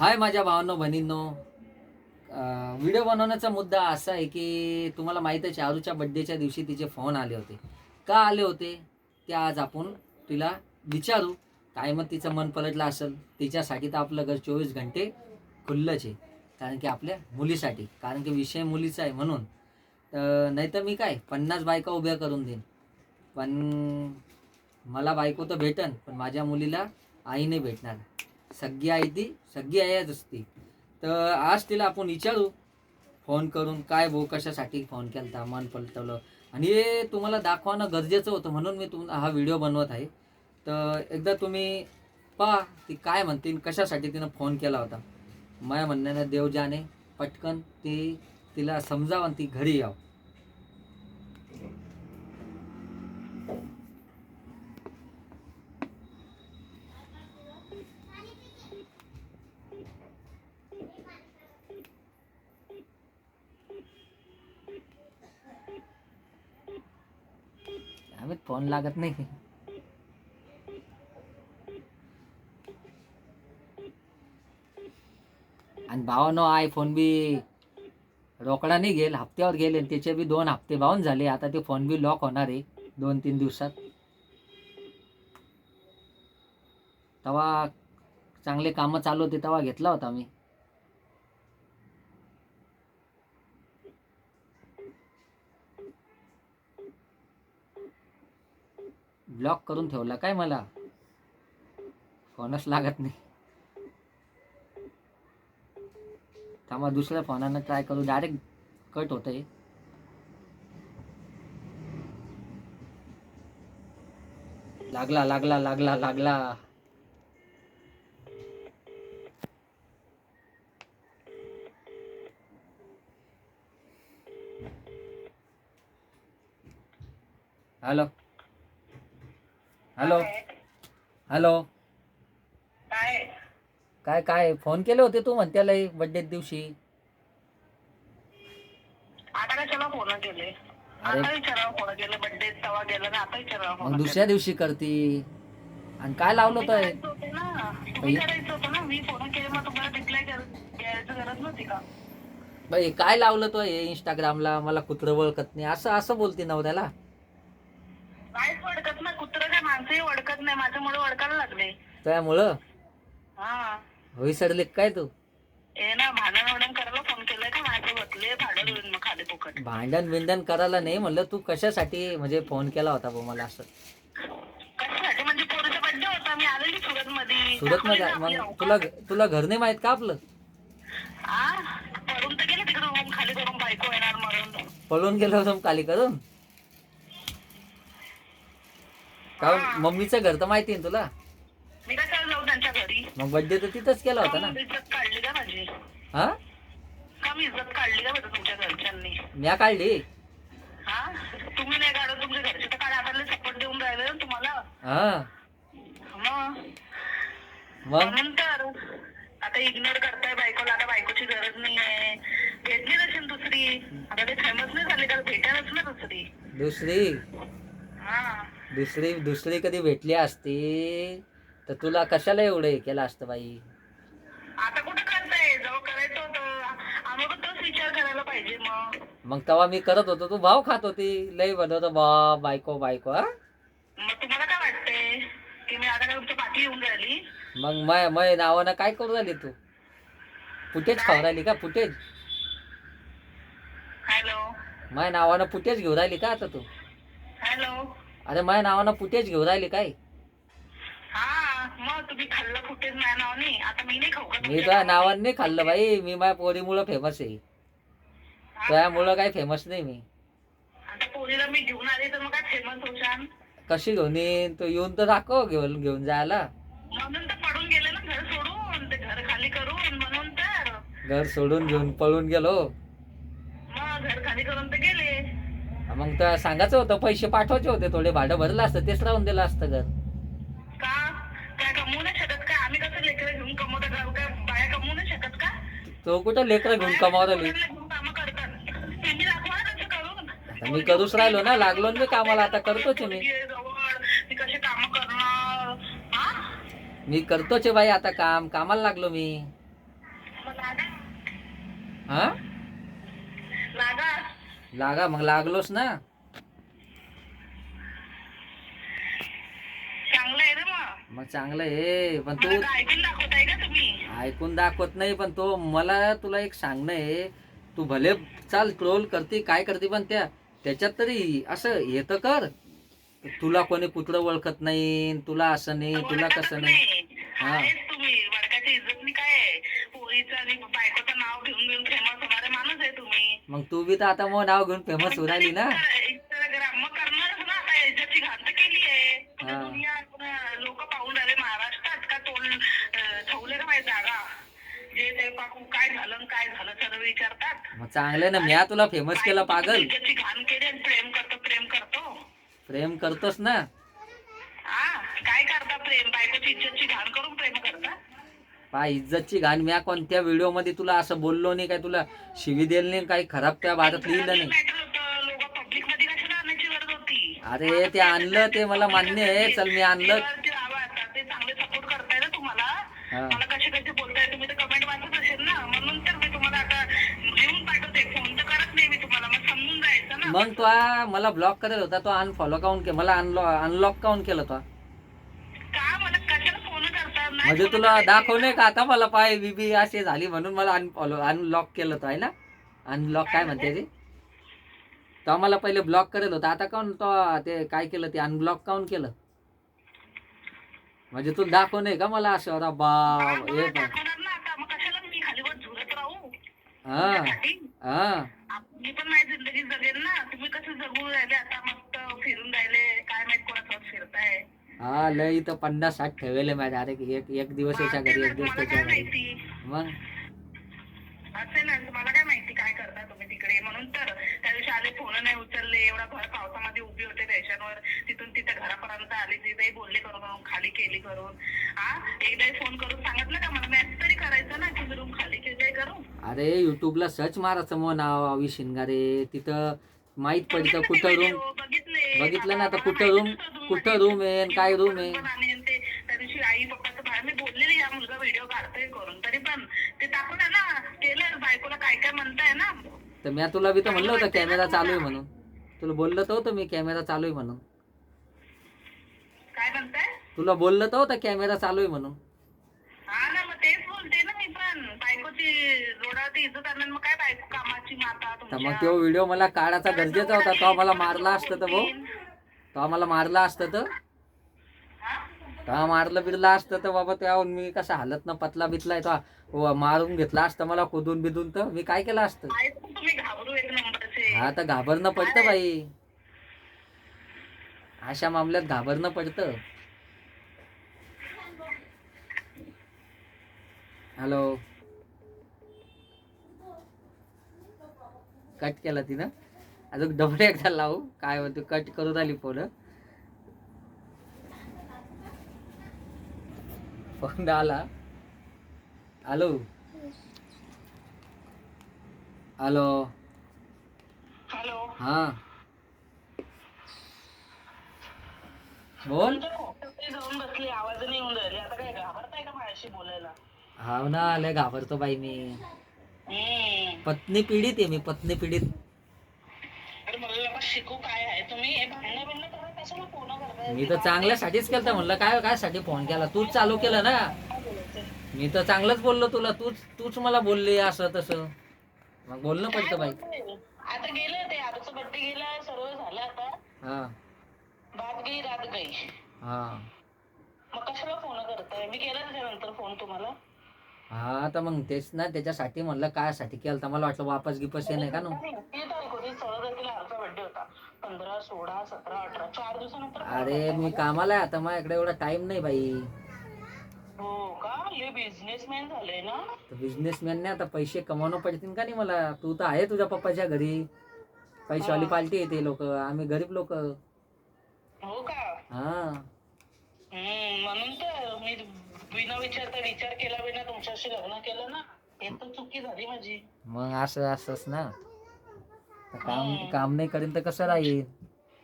हाय माझ्या भावांनो बहिणींनो. व्हिडिओ बनवण्याचा मुद्दा असा आहे की तुम्हाला माहीत आहे चारूच्या बड्डेच्या दिवशी तिचे फोन आले होते. का आले होते? ते आज आपण तिला विचारू. काय मग तिचं मन पलटलं असेल? तिच्यासाठी तर आपलं घर चोवीस घंटे खुल्लंच आहे कारण की आपल्या मुलीसाठी. कारण की विषय मुलीचा आहे म्हणून. तर नाही तर मी काय पन्नास बायका उभ्या करून देईन. पण मला बायको तर भेटन पण माझ्या मुलीला आई नाही भेटणार. सगळी आई ती सगळी आहेच असते. तर आज तिला आपण विचारू फोन करून काय भाऊ कशासाठी फोन केला मन पलटवलं. आणि हे तुम्हाला दाखवणं गरजेचं होतं म्हणून मी तुम हा व्हिडिओ बनवत आहे. तर एकदा तुम्ही पहा ती काय म्हणते कशासाठी तिनं फोन केला होता. माझ्या म्हणण्यानं देव जाणे पटकन ती तिला समजावं आणि ती घरी यावं आम्ही फोन लागत नाही आणि भावानो आयफोन बी रोकडा नाही गेल हप्त्यावर गेले आणि त्याचे बी दोन हप्ते बाहून झाले. आता ते फोन बी लॉक होणार आहे दोन तीन दिवसात. तेव्हा चांगले कामं चालू होते तेव्हा घेतला होता मी. ब्लॉक करून ठेवला काय मला? फोनच लागत नाही. थांबा दुसऱ्या फोनानं ट्राय करू. डायरेक्ट कट होतंय. लागला लागला लागला लागला. Hello hello. हॅलो. काय काय काय फोन केले होते तू म्हणत्याला बड्डे दिवशी. आता कशाला फोन केले? अरे. आता विचारावं फोन केले बर्थडे तवा गेला ना आता विचारावं मग फोन दुसऱ्या दिवशी करती. आणि काय लावलं होतं? करायचं होतं ना. तुम्ही करायचं होतं ना. मी फोन केले मग तुम्हाला रिप्लाय द्यायची गरज नव्हती का? बाई काय लावलं तो हे इंस्टाग्रामला मला कुत्रं ओळखत नाही. असं असं बोलते नवऱ्याला. नाहीच वडकत ना कुत्र काय माणसंही वडकत नाही माझ्यामुळे वडकायला लागले. त्यामुळं? हा. विसरले काय तू? हे ना भांडण वडण करायला फोन केलाय का माझं बसले भाडं होईल मग खाली फुकट. भांडण बिंडण करायला नाही म्हणलं तू कशासाठी म्हणजे फोन केला होता भाऊ मला असं? कशासाठी? म्हणजे पोरीचा बर्थडे होता मी आलेली सुरत मध्ये सुरत मध्ये मग तुला तुला घर नाही माहीत का आपलं? पडून तर गेले तिकडे रूम खाली करून बायको येणार म्हणून. पळून गेलो होतो काली करून? कारण मम्मीचं घर तर माहिती आहे ना तुला? मी काय जाऊ त्यांच्या घरी. मग बड्डे तर तिथंच केला होता ना? इज्जत काढली का माझी? हा? कमी इज्जत काढली का बरं तुमच्या घरच्यांनी? म्या काढली? हा? तुम्ही नाही काढत तुमच्या घरचे तर आता सपोर्ट देऊन राहिले ना तुम्हाला. हा. मग? मग? म्हणून तर आता इग्नोर करताय बायकोला आता बायकोची गरज नाही आहे भेटली नसेल दुसरी. आता ते फेमस नाही झाले तर भेटेलच ना दुसरी. दुसरी? हा. दुसरी दुसरी कधी भेटली असती तर तुला कशाला एवढं हे केलं असतं बाई? आता कुठं करताय जेव्हा करायचं होतं. आम्ही पण तोच विचार करायला पाहिजे मग. मग तेव्हा मी करत होतो. तू भाव खात होती. लई बनवतो बा बायको बायको हा? मग तुम्हाला काय वाटतंय? की मी आता काय तुमच्या पाठी येऊन राहिली? मग मय मय नावानं काय करू राहिली तू? फुटेज खाऊ राहिली का? फुटेज? हॅलो? माय नावानं फुटेज घेऊ राहिली का आता तू? अरे माय नावानं फुटेज घेऊ राहिली काय? हा मग तुम्ही खाल्लं फुटेज नाही नावनी. आता मी नाही खाऊ का मी तुमच्या तुझ्या नावानी? नावानं नाही खाल्लं बाई. मी माझ्या पोरीमुळं फेमस आहे. हा? तुझ्यामुळं काही फेमस नाही मी. आता पोरीला मी घेऊन आले तर मग काय फेमस होशान कशी घेऊन येईन? तो येऊन तर दाखव घेऊन घेऊन जायला. म्हणून तर पडून गेले ना घर सोडून. ते घर खाली करून म्हणून तर. घर सोडून घेऊन पळून गेलो. मग घर खाली करून तर गेले. मग तर सांगायचं होतं पैसे पाठवायचे होते थोडे भाडं भरलं असतं तेच राहून दिलं असतं घर. का? काय कमवू नाही शकत का? आम्ही कसं लेकरं घेऊन कमवत जाऊ काय बाया कमवू नाही शकत का? तो कुठं लेकरं घेऊन कमावलं पोरांना घेऊन कामं करतात. तुम्ही दाखवा ना कसं करून. आता मी करूच राहिलो ना लागलो ना मी कामाला आता करतोच आहे मी. जवळ मी कसे काम करणार? हा? मी करतोच आहे बाई आता काम कामाला लागलो मी. मग हा? लागा मग लागलोस ना. चांगलं आहे मग. मग चांगलं आहे पण तू मला काय ऐकून दाखवताय का तुम्ही. ऐकून दाखवत नाही पण तो मला तुला एक सांगणं आहे. तू भले चाल ट्रोल करते काय करते पण त्या त्याच्यात तरी असं हे तर कर. तुला कोणी कुठलं ओळखत नाही तुला असं नाही तुला कसं नाही. हा तुम्ही वडकाच्या इज्जतनी काय आहे पोरीचं आणि बायकोचं नाव घेऊन घेऊन फेमस होणारे माणूस आहे तुम्ही मग तू बी तर आता मग नाव घेऊन फेमस होऊ राहिली ना. मग करणारच ना आता केली हा. लोक पाहून राहिले महाराष्ट्रात का तोल ठेवले का जागा? जे ते पाकू काय झालं आणि काय झालं सर्व विचारतात. मग चांगलं ना मी तुला फेमस केलं पागल. घाण केली आणि प्रेम करतो प्रेम करतो. प्रेम करतोस ना हा काय करता प्रेम बायकोची इज्जतची घाण करून प्रेम करता पा इज्जतची घाण म्या कोणत्या व्हिडिओमध्ये तुला असं बोललो नाही काय तुला शिवी दिली नाही काही खराब त्या भारत लिहिलं नाही. अरे ते आणलं ते मला मान्य आहे. चल मी आणलं. करत मग तो आ- मला ब्लॉक करेल होता तो अनफॉलो काऊन के मला अनलॉ अनलॉक काऊन केलं तो का मला कशाला फोन करतात नाही म्हणजे तुला. दाखवणे का? आता मला पाय बीबी अशी झाली म्हणून मला अनफॉलो अनलॉक केलं तो आहे ना? अनलॉक काय म्हणते ते? तो मला पहिले ब्लॉक करेल होता. आता काऊन तो ते काय केलं ते अनब्लॉक काऊन केलं? म्हणजे तू दाखव नाही का मला असं? अरे बा हा, हे मला पण. दाखवणार ना आता. मग कशाला मी खालीवर झुरत राहू? हा त्यासाठी हा. आप- मी पण माझी जिंदगी जगेल ना. तुम्ही कसं जगून राहिले? आता मस्त फिरून राहिले. काय माहीत कोणासोबत फिरताय. हा लय इथं पन्नास साठ ठेवले माझ्या. अरे एक एक दिवस याच्या घरी एक दिवस मला त्याच्या काय घरी. माहिती मग असेल ना मला काय माहिती काय करता तुम्ही तिकडे? म्हणून तर त्या दिवशी आले फोन नाही उचलले. एवढा भर पावसामध्ये उभी होते स्टेशनवर तिथून तिथे घरापर्यंत आले. तिथेही बोलले करून खाली केली करून. हा एकदाही फोन करून सांगितलं का मला? मॅसेज तरी करायचं ना की रूम खाली केली करून. अरे युट्यूबला सर्च मारायचं मग नाव आवी शिंगारे तिथं माहीत पडतं कुठं रूम व्हिडिओ बघितले बघितलं ना आता कुठं रूम कुठं रूम आहे आणि काय रूम आहे? पण आणि ते त्या दिवशी आई पप्पाचं बाहेर मी बोललेली या मुलगा व्हिडिओ काढतोय करून. तरी पण ते ना केलं बायकोला काय काय म्हणताय ना. तर मी तुला बी तर म्हणलं होतं कॅमेरा चालू आहे म्हणून. तुला बोललं तर होतं मी कॅमेरा चालू आहे म्हणून. काय म्हणताय? तुला बोललं तर होतं कॅमेरा चालू आहे म्हणून हा ना मग तेच बोलते ना मी पण बायकोची रोडावरती इज्जत आणणार मग काय बायको कामाची माता तर तुमच्या? मग तो व्हिडिओ मला काढायचा गरजेचा होता तो मला मारला असतं तर भाऊ. तो मला मारला असतं तर. हा? तो मारलं बिरला असतं तर बाबा त्याहून मी कसा हालत ना पतला बितलाय तो व- मारून घेतला असतं मला खोदून बिदून तर. मी काय केलं असतं? आहेच ना तुम्ही घाबरू एक नंबरचे. हा तर घाबरणं पडतं बाई. अशा मामल्यात घाबरणं पडतं. हॅलो. कट केला तिनं. अजून डबल एकदा लावू. काय म्हणतो कट करून आली फोन फोन आला. हॅलो. हॅलो. हॅलो. हा. बोल. आवाज नाही येऊन राहिली. आता काय घाबरताय का माझ्याशी बोलायला? हाव ना लय घाबरतो बाई मी. पत्नी पीडित आहे मी पत्नी पीडित शिकू काय आहे? तुम्ही हे मी तर चांगल्यासाठीच केलं म्हणलं काय काय साठी फोन केला? तूच चालू केलं ना? मी तर चांगलंच बोललो तुला तूच तूच मला बोलली असं तसं. मग बोलणं पडतं बाई. आता गेलं ते आजचं बड्डे गेला सर्व झालं आता. हा. बात गई रात गई हा. मग कशाला फोन करताय? मी केला त्याच्यानंतर फोन तुम्हाला. हा तर मग तेच ना त्याच्यासाठी म्हणलं काय साठी केलं तर मला वाटलं वापस गिपस ये नाही का ना? नाही, ती तारीख होती चौदा तारखेला आमचा बड्डे होता. पंधरा सोळा सतरा अठरा चार दिवसानंतर phone अरे मी मला. कामाला आहे आता माझ्याकडे एवढा टाइम नाही बाई. हो का? हे बिझनेसमॅन झाले ना? बिझनेसमॅनने आता पैसे कमावणं पडतील का नाही मला? तू तर आहे तुझ्या पप्पाच्या घरी. पैशावाली पार्टी येते लोक. आम्ही गरीब लोक. हो का? हा हम्म म्हणून तर मी बिना विचारता विचार केला बिना तुमच्याशी लग्न केलं ना हे तर चुकी झाली माझी. मग असं असंच ना. तर काम काम नाही करीन तर कसं राहील?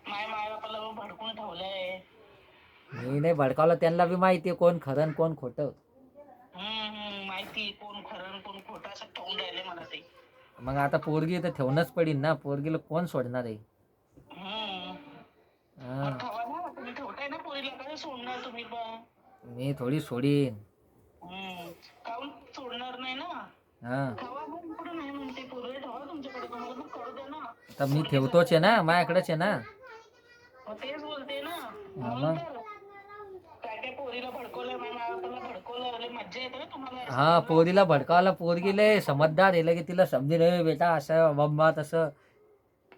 माय माय बापाला मग भडकून ठेवलंय. मी नाही भडकावलं त्यांना बी माहिती आहे कोण खरं आणि कोण खोटं. हम्म हम्म माहिती माहिती कोण खरं आणि कोण खोटं असं ठेवून राहिले मला ते. मग आता पोरगी तर ठेवणंच पडेल ना. पोरगीला कोण सोडणार आहे? हम्म. हा. मग ठेवा ना तुम्ही ठेवताय ना पोरीला काय सोडणार तुम्ही पण? मी थोडी सोडीन. हम्म. काहून सोडणार नाही ना? हा. ठेवा मग कुठं नाही म्हणते पोरीला ठेवा तुमच्याकडे तुम्हाला पण करू द्या ना. आता मी ठेवतोच आहे ना. माझ्याकडेच आहे ना. मग तेच बोलते ना. हा म्हणून मग. तर. काय काय पोरीला भडकवलं मला भडकवलं अरे मज्जा येते ना तुम्हाला. हा पोरीला भडकावला पोरगी लय समजदार आहे. की तिला समजेल "ए बेटा असं बंबा तसं.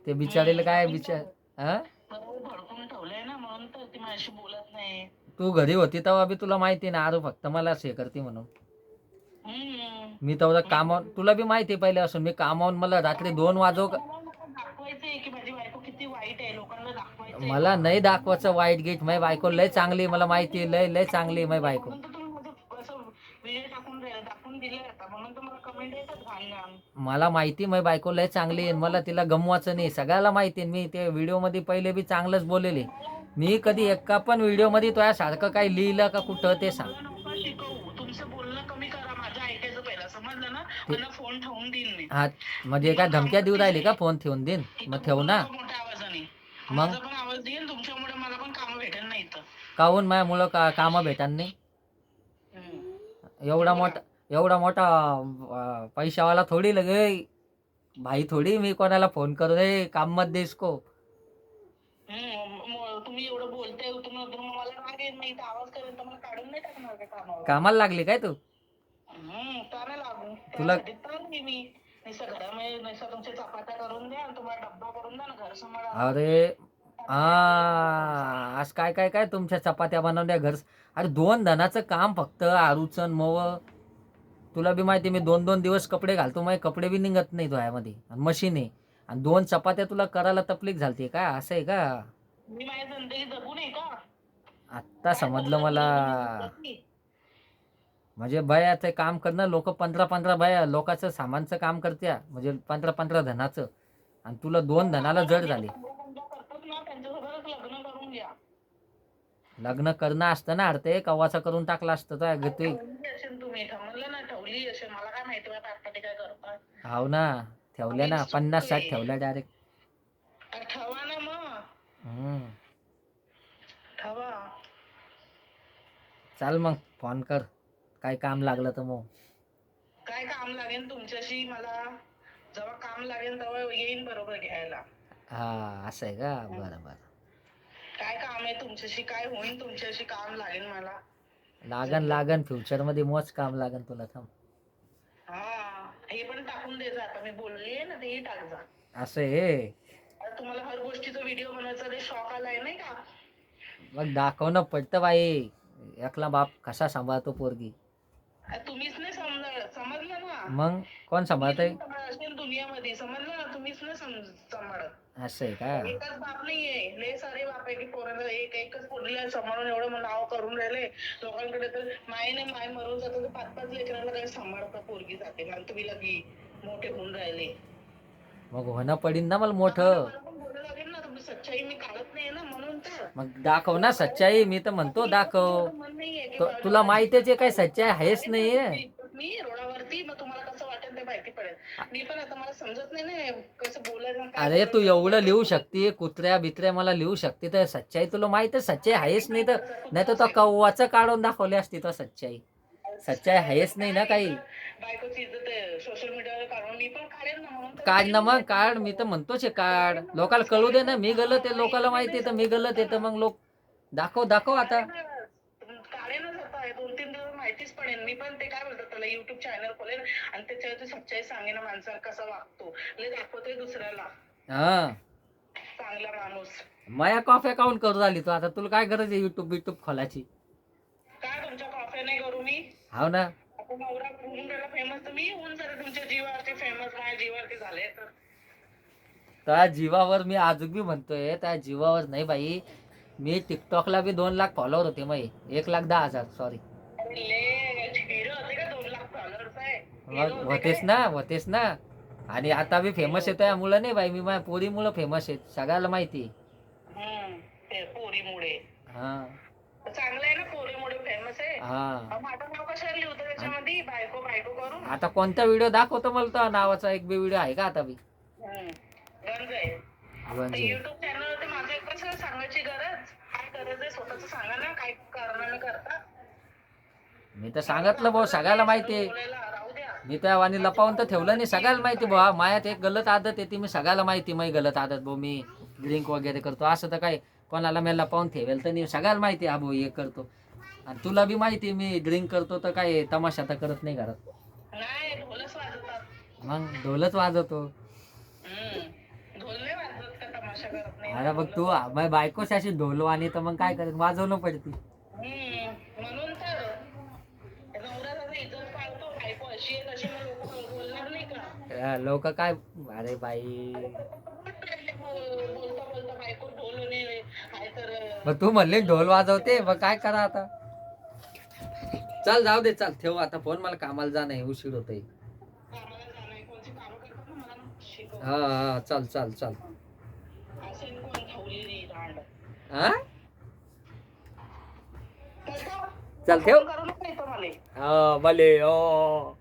ते बिचारीला काय बिचार हा? बरोबर भडकून ठेवलंय ना. म्हणून तर ती माझ्याशी बोलत नाही. तू घरी होती तेव्हा बी तुला माहिती ना आरू फक्त मला हे करते म्हणून. हम्म. मी तेवढं कामावर तुला बी माहिती पहिले असून मी कामावून मला रात्री दोन वाजव मला दाखवायचंय की माझी बायको किती वाईट आहे लोकांना दाखवायचंय. मला नाही दाखवायचं वाईट गेट माझी बायको लय चांगली मला माहिती आहे, लय लय चांगली आहे माझी बायको. म्हणून तर तुम्ही माझं असं व्हिडिओ टाकून दे- दाखवून दिले आता म्हणून तर मला कमेंट येतात घाण घाण मला माहिती आहे, माझी बायको लय चांगली आहे मला तिला गमवायचं नाही सगळ्याला माहिती आहे मी ते व्हिडिओमध्ये पहिले बी चांगलंच बोललेले. मी कधी एका पण व्हिडिओमध्ये तुझ्यासारखं काही लिहिलं का कुठं ते सांग. हा म्हणजे काय धमक्या देऊ राहिली का फोन ठेवून देईन? मग ठेव ना. मग? माझा पण आवाज देईन तुमच्यामुळे मला काहून का कामं भेटान नाही. एवढा मोठा एवढा मोठा पैशावाला थोडी लगे भाई थोडी मी कोणाला फोन करू रे काम मत देस को हम्म, म- तुम्ही एवढं बोलताय तुम्हाला तर मग मला राग येईल नाही आवाज करेल तर मला काढून नाही टाकणार का कामावर कामाला लागली काय तू? हम्म, लागू. तुला- त्यासाठी तर मी मी. निसं घरामध्ये निसं तुमच्या चपात्या करून द्या आणि तुम्हाला डब्बा करून द्या ना घर सांभाळा. अरे हा आज काय काय काय तुमच्या चपात्या बनवल्या घर अरे दोन धनाचं काम फक्त आरूचन मव तुला बी माहिती मी दोन दोन दिवस कपडे घालतो माझे कपडे बी निघत नाही धुयामध्ये आणि मशीन आहे. आणि दोन चपात्या तुला करायला तकलीफ झालती का? असं आहे का? मी माझी जिंदगी जगू नये का? आत्ता समजलं मला. म्हणजे बाया ते काम करणं. लोक पंधरा पंधरा बाया लोकांचं सामानचं काम करत्या. म्हणजे पंधरा पंधरा धनाचं. आणि तुला दोन धनाला जड झाली. लग्न करणं असतं ना अर्थे. कवाचा करून टाकला असतं तर ते तुम्ही ठरवलं ना ठेवली असेल मला काय माहिती माझ्या पाठपाठी काय करतात हाव ना. ठेवल्या ना. पन्नास साठ ठेवल्या डायरेक्ट चाल मग. फोन कर. काय काम लागलं तर मग? काय काम लागेल तुमच्याशी? मला जेव्हा काम लागेल तेव्हा येईन बरोबर घ्यायला. हा असं आहे का? बरं बरं. काय काम आहे तुमच्याशी? काय होईल तुमच्याशी काम लागेल मला? लागन लागन. फ्युचरमध्ये मोच काम लागन तुला थांब. हा हे पण टाकून दे जा. आता मी बोलली ना तेही टाक जा. असं आहे आता तुम्हाला हर गोष्टीचा व्हिडिओ बनवायचा ते शॉक आलाय नाही का? मग दाखवणं पडतं बाई. एकला बाप कसा सांभाळतो पोरगी? तुम्हीच नाही समजा समजलं ना. मग कोण सांभाळतंय? असेल दुनियामध्ये समजलं ना तुम्हीच नाही समज सांभाळत. असं आहे का? एकच बाप नाहीये लय सारे बाप आहे की पोराला एक एकच पोरीला सांभाळून एवढं नाव करून राहिले. लोकांकडे तर मायने माय मरून जातं तर पाच पाच लेकरांना काही सांभाळता पोरगी जाते आणि तुम्ही लगी मोठे होऊन राहिले. मग होणं पडीन ना मला मोठं मला पण बोलायला लागेल ना तुम्ही सच्चाई मी काढत नाही ना म्हणून तर. मग दाखव ना सच्चाई मी तर म्हणतो दाखव. मन नाहीये की तो- बाबा- तुला माहितीच आहे काय सच्चाई आहेच नाहीये. मी- मी रोडावरती मग तुम्हाला कसं वाटेल ते माहिती पडेल. मी पण आता मला समजत नाही ना कसं बोलायचं आणि काय अरे तू बोलायचं. एवढं लिहू शकते कुत्र्या बित्र्या मला लिहू शकते तर सच्चाई तुला माहीत आहे सच्चाई आहेच नाही तर. नाही तर तो कव्वाचं काढून दाखवली असती तो सच्चाई. सच्चाई आहेच नाही ना काही? सोशल मीडियावर काढून मी पण काढेल ना म्हणून तर काढ ना मग काढ मी तर म्हणतोच आहे काढ. लोकाला कळू दे ना मी गलत आहे लोकाला माहिती आहे तर मी गलत आहे तर मग लोक दाखव दाखव आता. दोन तीन दिवस माहितीच पडेल मी पण ते काय बोलतात त्याला युट्यूब चॅनल खोलेन आणि त्याच्यावरती सच्चाई सांगेन माणसाला कसा वागतो. लय दाखवतोय दुसऱ्याला. हा. चांगला माणूस. माया कॉफी अकाउंट करू राहिली तू आता तुला काय गरज आहे युट्यूब बिट्यूब खोलायची? काय तुमच्या कॉफी नाही करू मी? हाव ना. आता नवरा होऊन गेला फेमस तर मी होऊन जरा तुमच्या जीवावरती फेमस माझ्या जीवावरती झाले तर. त्या जीवावर मी अजून बी म्हणतोय त्या जीवावर नाही बाई. मी टिकटॉकला बी दोन लाख फॉलोअर होते मग एक लाख दहा हजार सॉरी ले हिरो होते का दोन लाख डॉलर्स आहे? Hero मग होते होतेच काय? ना होतेच ना. आणि आता बी फेमस येतोय मुलं नाही बाई मी माझ्या पोरीमुळं फेमस आहेत सगळ्याला माहिती. हा. चांगलं आहे ना पोरीमुळे फेमस आहे? हा. माझं नाव कशाला लिहितं त्याच्यामध्ये बायको बायको आता कोणता व्हिडिओ दाखवतो मला तो नावाचा? एक बी व्हिडिओ आहे का आता बी? म्हणजे. युट्यूब चॅनलवरती माझं एक कसं सांगायची गरज. काय गरज आहे? स्वतःच सांगा ना. काय कारणाने करता. मी तर सांगितलं भाऊ सगळ्याला माहिती आहे. मी त्या वाणी लपावून तर ठेवलं नाही. सगळ्याला माहिती भाऊ. मायात एक गलत आदत आहे ती मी सगळ्याला माहिती माझी गलत आदत. भाऊ मी ड्रिंक वगैरे करतो. असं तर काय कोणाला मी लपावून ठेवेल तर नाही. सगळ्याला माहिती आहे, हा भाऊ हे करतो. आणि तुला बी माहिती मी ड्रिंक करतो तर काय तमाशा तर करत नाही घरात. नाही ढोलच वाजवतात. मग ढोलच वाजवतो. हम्म. ढोल नाही वाजवत का तमाशा करत नाही? अरे बघ तू माझी बायकोशी अशी ढोल आणि तर मग काय करत वाजवणं पडते. हम्म. म्हणून तर नवरा जसा इज्जत पाळतो बायको अशी आहे तशी मग लोक बोलणार नाही का? लोक काय अरे बाई. बोल- बोलता बोलता बायको ढोल आणि काय तर मग तू म्हणले ढोल वाजवते मग काय करा आता? चल जाऊ दे चल. ठेव आता फोन मला कामाला जा नाही उशीर मला शिकव हा हा चल चल चल. हा चल ठेव. हा भले हो.